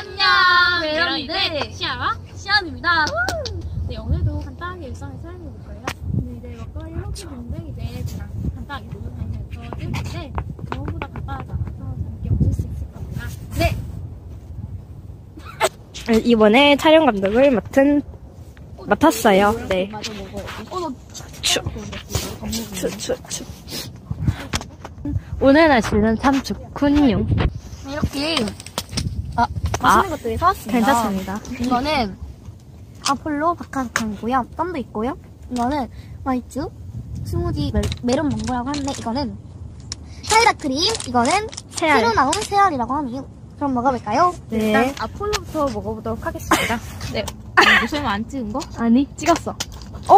안녕 여러분들. 시아와 시안입니다. 네 오늘도 간단하게 일상을 사용해볼 거예요 근데 이제 먹거리 혹시 분들 이제 그냥 간단하게 노는 다니면서 찍을 텐데 저번보다 간단하지 않아서 재밌게 보실 수 있을 겁니다 이번에 촬영 감독을 맡은 맡았어요. 네. 마저 먹어 어너 추, 추, 추, 추. 오늘 날씨는 참 좋군요. 이렇게 아, 맛있는 것들이 사왔습니다. 괜찮습니다. 이거는 아폴로 바카스탕이고요. 껌도 있고요. 이거는 화이트 스무디 멜, 메론 망고라고 하는데 이거는 사이다 크림. 이거는 새로 새알. 나온 새알이라고 하네요. 그럼 먹어볼까요? 네. 일단 아폴로부터 먹어보도록 하겠습니다 네 무슨 안 찍은 거? 아니, 찍었어. 어?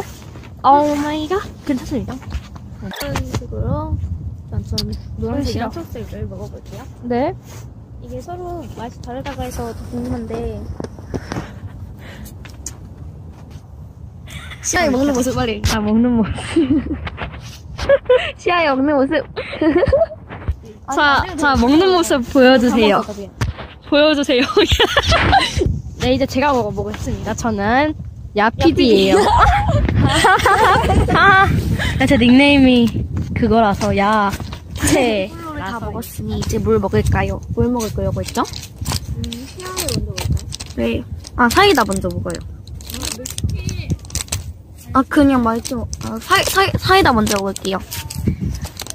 오 마이 갓. 괜찮습니다. 이런 식으로 일단 저는 노란색이랑 싫어. 초록색을 먹어볼게요 네. 이게 서로 맛이 다르다고 해서 더 궁금한데 시아이 먹는 모습 빨리. 아, 먹는 모습. 시아이 먹는 모습. 자, 자, 먹는 모습 보여주세요. 보여주세요. 네, 이제 제가 먹어보겠습니다. 저는 야피디예요. 아, 제 닉네임이 그거라서 야, 채. 물을 다 먹었으니 이제 물 먹을까요? 뭘 먹을 거라고 했죠? 음, 시아를 먼저 먹을까요? 네. 아, 사이다 먼저 먹어요. 아, 그냥 맛있게 먹, 아, 사이, 사이, 사이다 먼저 먹을게요.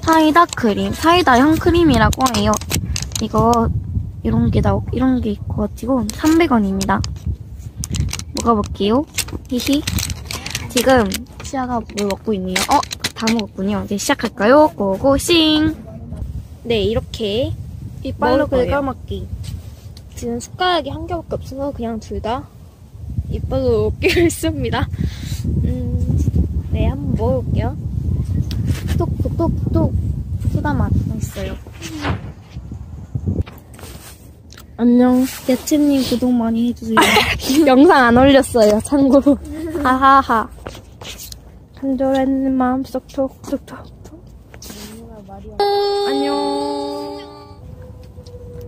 사이다 크림. 사이다 형 크림이라고 해요. 이거, 이런 게 나오, 이런 게 있고 가지고, 300원입니다. 먹어볼게요. 히히. 지금, 시아가 뭘 먹고 있네요. 어, 다 먹었군요. 이제 시작할까요? 고고싱. 네, 이렇게. 이빨로. 긁어먹기. 지금 숟가락이 한 개밖에 없어서 그냥 둘 다 이빨로 먹기로 했습니다. 음, 네, 한번 먹어볼게요. 톡톡톡톡. 소다 맛 맛있어요. 안녕. 야채님 구독 많이 해주세요. 영상 안 올렸어요, 참고로. 하하하. 간절한 마음속 톡톡 톡. 안녕.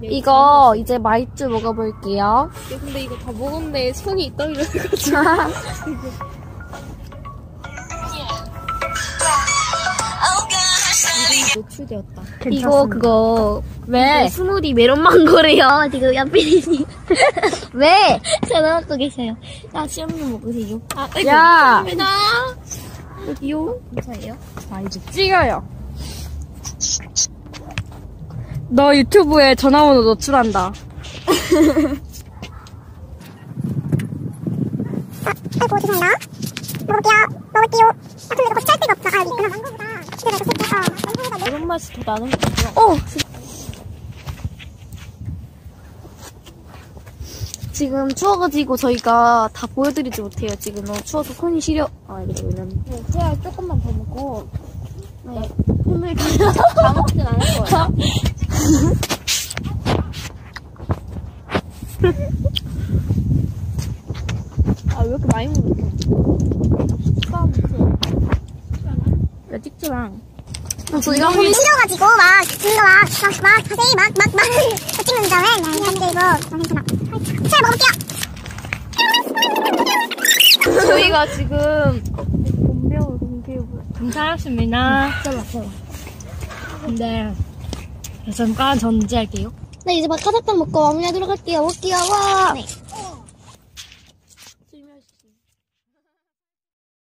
이거 이제 마이쮸 먹어볼게요. 네, 근데 이거 다 먹었는데 손이 떨려가지고. 노출되었다. 이거 그거 왜? 스무디 메론 망고래요. 지금 야피디님 왜? 전화 먹고 계세요. 야 시험님 먹으세요. 아, 야! 감사합니다. 여기요? 감사해요. 아, 이제 찍어요. 너 유튜브에 전화번호 노출한다. 아이고 죄송합니다. 먹을게요. 먹을게요. 아 근데 이거 거치할 데가 없어. 아 있구나. 그래 이거 쓸게. 어. 망고보다 이런 맛이 더 나는 거죠? 어. 지금 추워가지고 저희가 다 보여드리지 못해요. 지금 너무 추워서 손이 시려. 아 이거 왜냐면 네, 새알 조금만 더 먹고 네. 손을 다 먹진 않을 거예요. 아, 왜 이렇게 많이 먹었어? 야, 찍지랑. 저희가 손이 시려가지고 막 이거 막막 막 자세히 막 막 막 찍는 다음에 그냥 이거 괜찮아. 잘 먹을게요. 저희가 지금 본배우 동기부 등산했습니다. 근데 잠깐 전지할게요. 네 이제 막가사탕 먹고 마무리 하도록 할게요. 먹게요. 와. 네.